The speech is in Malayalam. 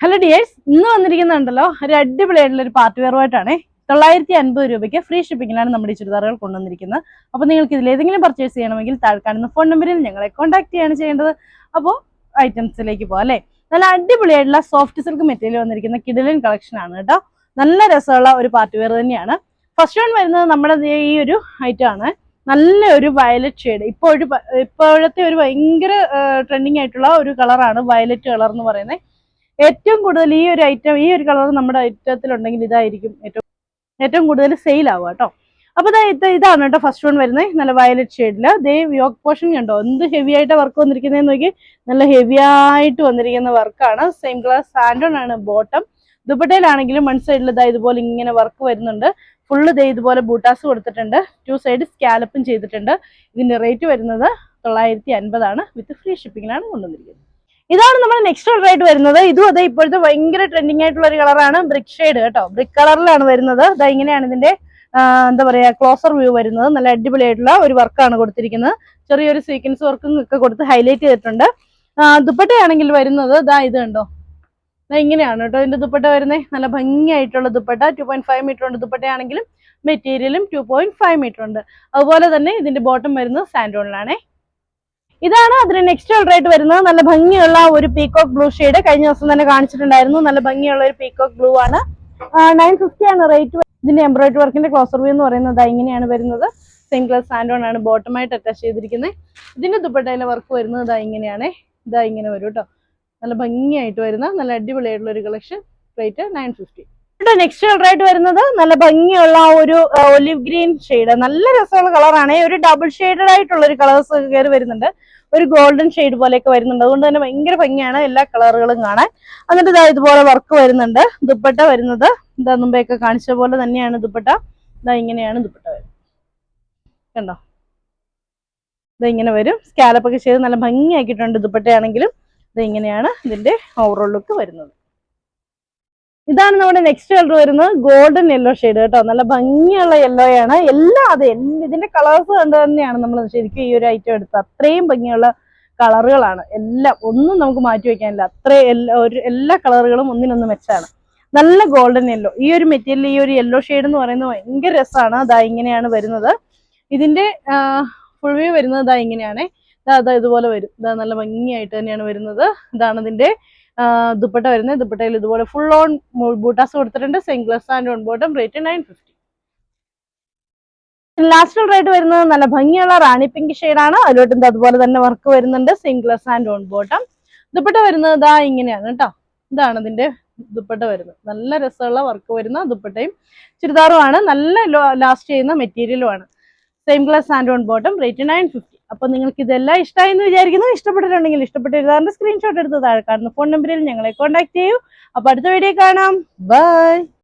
ഹലോ ഡിയേഴ്സ് ഇന്ന് വന്നിരിക്കുന്നുണ്ടല്ലോ ഒരു അടിപൊളിയായിട്ടുള്ള ഒരു പാർട്ടി വെയറുമായിട്ടാണ് തൊള്ളായിരത്തി അൻപത് രൂപയ്ക്ക് ഫ്രീ ഷിപ്പിങ്ങിലാണ് നമ്മുടെ ഈ ചുരിദാറുകൾ കൊണ്ടുവന്നിരിക്കുന്നത്. അപ്പോൾ നിങ്ങൾക്ക് ഇതിൽ ഏതെങ്കിലും പർച്ചേസ് ചെയ്യണമെങ്കിൽ താഴെ കാണുന്ന ഫോൺ നമ്പറിൽ ഞങ്ങളെ കോൺടാക്ട് ചെയ്യാണ് ചെയ്യേണ്ടത്. അപ്പോൾ ഐറ്റംസിലേക്ക് പോകാം അല്ലേ? നല്ല അടിപൊളിയായിട്ടുള്ള സോഫ്റ്റ് സിൽക്ക് മെറ്റീരിയൽ വന്നിരിക്കുന്ന കിഡിലിൻ കളക്ഷൻ ആണ് കേട്ടോ. നല്ല രസമുള്ള ഒരു പാർട്ടി വെയർ തന്നെയാണ്. ഫസ്റ്റ് വൺ വരുന്നത് നമ്മുടെ ഈ ഒരു ഐറ്റം ആണ്. നല്ല ഒരു വയലറ്റ് ഷെയ്ഡ് ഇപ്പോൾ ഇപ്പോഴത്തെ ഒരു ഭയങ്കര ട്രെൻഡിങ് ആയിട്ടുള്ള ഒരു കളറാണ് വയലറ്റ് കളർ എന്ന് പറയുന്നത്. ഏറ്റവും കൂടുതൽ ഈ ഒരു ഐറ്റം ഈ ഒരു കളർ നമ്മുടെ ഐറ്റത്തിൽ ഉണ്ടെങ്കിൽ ഇതായിരിക്കും ഏറ്റവും ഏറ്റവും കൂടുതൽ സെയിൽ ആവുക കേട്ടോ അപ്പൊ ഇതാ ഇത് ഇതാണ് കേട്ടോ ഫസ്റ്റ് വൺ വരുന്നത് നല്ല വയലറ്റ് ഷെയ്ഡിൽ ദേ യോക്ക് പോർഷൻ കണ്ടോ? എന്ത് ഹെവി ആയിട്ട് വർക്ക് വന്നിരിക്കുന്നതെന്ന് നോക്കി നല്ല ഹെവി ആയിട്ട് വന്നിരിക്കുന്ന വർക്കാണ് സെയിം കളർ സാൻഡോൺ ആണ് ബോട്ടം ദുപ്പട്ടയിലാണെങ്കിലും വൺ സൈഡിൽ ഇതാ ഇതുപോലെ ഇങ്ങനെ വർക്ക് വരുന്നുണ്ട്. ഫുള്ള് ദേ ഇതുപോലെ ബൂട്ടാസ് കൊടുത്തിട്ടുണ്ട്. ടു സൈഡ് സ്കാലപ്പും ചെയ്തിട്ടുണ്ട്. ഇതിന്റെ റേറ്റ് വരുന്നത് തൊള്ളായിരത്തി അൻപതാണ്. വിത്ത് ഫ്രീ ഷിപ്പിങ്ങിലാണ് കൊണ്ടുവന്നിരിക്കുന്നത്. ഇതാണ് നമ്മൾ നെക്സ്റ്റ് കളർ ആയിട്ട് വരുന്നത്. ഇതും അതെ ഇപ്പോഴത്തെ ഭയങ്കര ട്രെൻഡിങ് ആയിട്ടുള്ള ഒരു കളറാണ് ബ്രിക്ക് ഷെയ്ഡ് കേട്ടോ. ബ്രിക്ക് കളറിലാണ് വരുന്നത്. ഇതാ ഇങ്ങനെയാണ് ഇതിന്റെ എന്താ പറയാ ക്ലോസർ വ്യൂ വരുന്നത്. നല്ല അടിപൊളിയായിട്ടുള്ള ഒരു വർക്കാണ് കൊടുത്തിരിക്കുന്നത്. ചെറിയൊരു സീക്വൻസ് വർക്കും ഒക്കെ കൊടുത്ത് ഹൈലൈറ്റ് ചെയ്തിട്ടുണ്ട്. ദുപ്പട്ടയാണെങ്കിൽ വരുന്നത് ഇതാ ഇത് കണ്ടോ? ഇങ്ങനെയാണ് കേട്ടോ ഇതിന്റെ ദുപ്പട്ട വരുന്നത് നല്ല ഭംഗിയായിട്ടുള്ള dupatta. Two point five metre ഉണ്ട് ദുപ്പട്ടയാണെങ്കിലും മെറ്റീരിയലും ടു പോയിന്റ് ഫൈവ് മീറ്റർ ഉണ്ട്. അതുപോലെ തന്നെ ഇതിന്റെ ബോട്ടം വരുന്നത് സാൻഡോണിലാണേ ഇതാണ് അതിന് നെക്സ്റ്റ് കളർ ആയിട്ട് വരുന്നത്. നല്ല ഭംഗിയുള്ള ഒരു പീകോക്ക് ബ്ലൂ ഷെയ്ഡ് കഴിഞ്ഞ ദിവസം തന്നെ കാണിച്ചിട്ടുണ്ടായിരുന്നു. നല്ല ഭംഗിയുള്ള ഒരു പീകോക്ക് ബ്ലൂ ആണ്. നയൻ ഫിഫ്റ്റി ആണ് റേറ്റ് ഇതിന്റെ എംബ്രോയിഡറി വർക്കിന്റെ ക്ലോസർ വ്യൂ എന്ന് പറയുന്നത് ഇങ്ങനെയാണ് വരുന്നത്. സെയിം ക്ലാസ് സാൻഡോൺ ആണ് ബോട്ടമായിട്ട് അറ്റാച്ച് ചെയ്തിരിക്കുന്നത്. ഇതിന്റെ ദുപ്പട്ടയിലെ വർക്ക് വരുന്നത് ഇതാ ഇങ്ങനെയാണ്. ഇതാ ഇങ്ങനെ വരും കേട്ടോ നല്ല ഭംഗിയായിട്ട് വരുന്ന നല്ല അടിപൊളിയായിട്ടുള്ള ഒരു collection rate nine fifty next colour ആയിട്ട് വരുന്നത് നല്ല ഭംഗിയുള്ള ഒരു ഒലിവ് ഗ്രീൻ ഷെയ്ഡ് നല്ല രസമുള്ള കളറാണ് ഒരു ഡബിൾ ഷെയ്ഡഡ് ആയിട്ടുള്ള ഒരു കളേഴ്സ് കയറി വരുന്നുണ്ട്. ഒരു ഗോൾഡൻ ഷെയ്ഡ് പോലെയൊക്കെ വരുന്നുണ്ട്. അതുകൊണ്ട് തന്നെ ഭയങ്കര ഭംഗിയാണ് എല്ലാ കളറുകളും കാണാൻ. എന്നിട്ട് ഇതാ ഇതുപോലെ വർക്ക് വരുന്നുണ്ട്. ദുപ്പട്ട വരുന്നത്. ഇതാ മുമ്പെയൊക്കെ കാണിച്ച പോലെ തന്നെയാണ് ദുപ്പട്ട. ഇതാ ഇങ്ങനെയാണ് ദുപ്പട്ട വരുന്നത്. കണ്ടോ? ഇതാ ഇങ്ങനെ വരും. സ്കാലപ്പൊക്കെ ചെയ്ത് നല്ല ഭംഗിയാക്കിയിട്ടുണ്ട് ദുപ്പട്ടയാണെങ്കിലും. ഇതിങ്ങനെയാണ് ഇങ്ങനെയാണ് ഇതിന്റെ ഓവറോൾ ലുക്ക് വരുന്നത്. ഇതാണ് നമ്മുടെ നെക്സ്റ്റ് കളർ വരുന്നത് ഗോൾഡൻ യെല്ലോ ഷെയ്ഡ് കേട്ടോ. നല്ല ഭംഗിയുള്ള യെല്ലോ ആണ്. എല്ലാം അതെ ഇതിന്റെ കളേഴ്സ് കണ്ട് തന്നെയാണ് നമ്മൾ ശരിക്കും ഈ ഒരു ഐറ്റം എടുത്തത്. അത്രയും ഭംഗിയുള്ള കളറുകളാണ് എല്ലാം ഒന്നും നമുക്ക് മാറ്റി വെക്കാനില്ല. എല്ലാ ഒരു എല്ലാ കളറുകളും ഒന്നിനൊന്ന് മെച്ചാണ് നല്ല ഗോൾഡൻ യെല്ലോ ഈ ഒരു മെറ്റീരിയൽ ഈ ഒരു യെല്ലോ ഷെയ്ഡ് എന്ന് പറയുന്നത് ഭയങ്കര രസമാണ്. അതാ ഇങ്ങനെയാണ് വരുന്നത്. ഇതിന്റെ ഫുൾ വ്യൂ വരുന്നത് ഇതാ ഇങ്ങനെയാണ്. അതാ ഇതുപോലെ വരും. ഇതാ നല്ല ഭംഗിയായിട്ട് തന്നെയാണ് വരുന്നത്. ഇതാണ് ഇതിന്റെ ദുപ്പട്ട വരുന്നത്. ദുപ്പട്ടയിൽ ഇതുപോലെ ഫുൾ ഓൺ ബൂട്ടാസ് കൊടുത്തിട്ടുണ്ട്. Singles and on bottom rate nine fifty last rate വരുന്നത് നല്ല ഭംഗിയുള്ള റാണി പിങ്ക് ആണ്. അതിലോട്ട് അതുപോലെ തന്നെ വർക്ക് വരുന്നുണ്ട്. Singles and on bottom dupatta വരുന്നത് ഇതാ ഇങ്ങനെയാണ് കേട്ടോ. ഇതാണ് ഇതിന്റെ ദുപ്പട്ട വരുന്നത്. നല്ല രസമുള്ള വർക്ക് വരുന്ന ദുപ്പട്ടയും ചുരിദാറുമാണ് നല്ല ലാസ്റ്റ് ചെയ്യുന്ന മെറ്റീരിയലുമാണ് same glass and on bottom rate nine fifty അപ്പൊ നിങ്ങൾക്ക് ഇതെല്ലാം ഇഷ്ടമായി എന്ന് വിചാരിക്കുന്നു. ഇഷ്ടപ്പെട്ടിട്ടുണ്ടെങ്കിൽ ഇഷ്ടപ്പെട്ട എഴുതാറിന്റെ സ്ക്രീൻഷോട്ട് എടുത്ത് താഴെ കാണുന്ന ഫോൺ നമ്പറിൽ ഞങ്ങളെ കോൺടാക്ട് ചെയ്യൂ. അപ്പൊ അടുത്ത വീഡിയോ കാണാം. ബൈ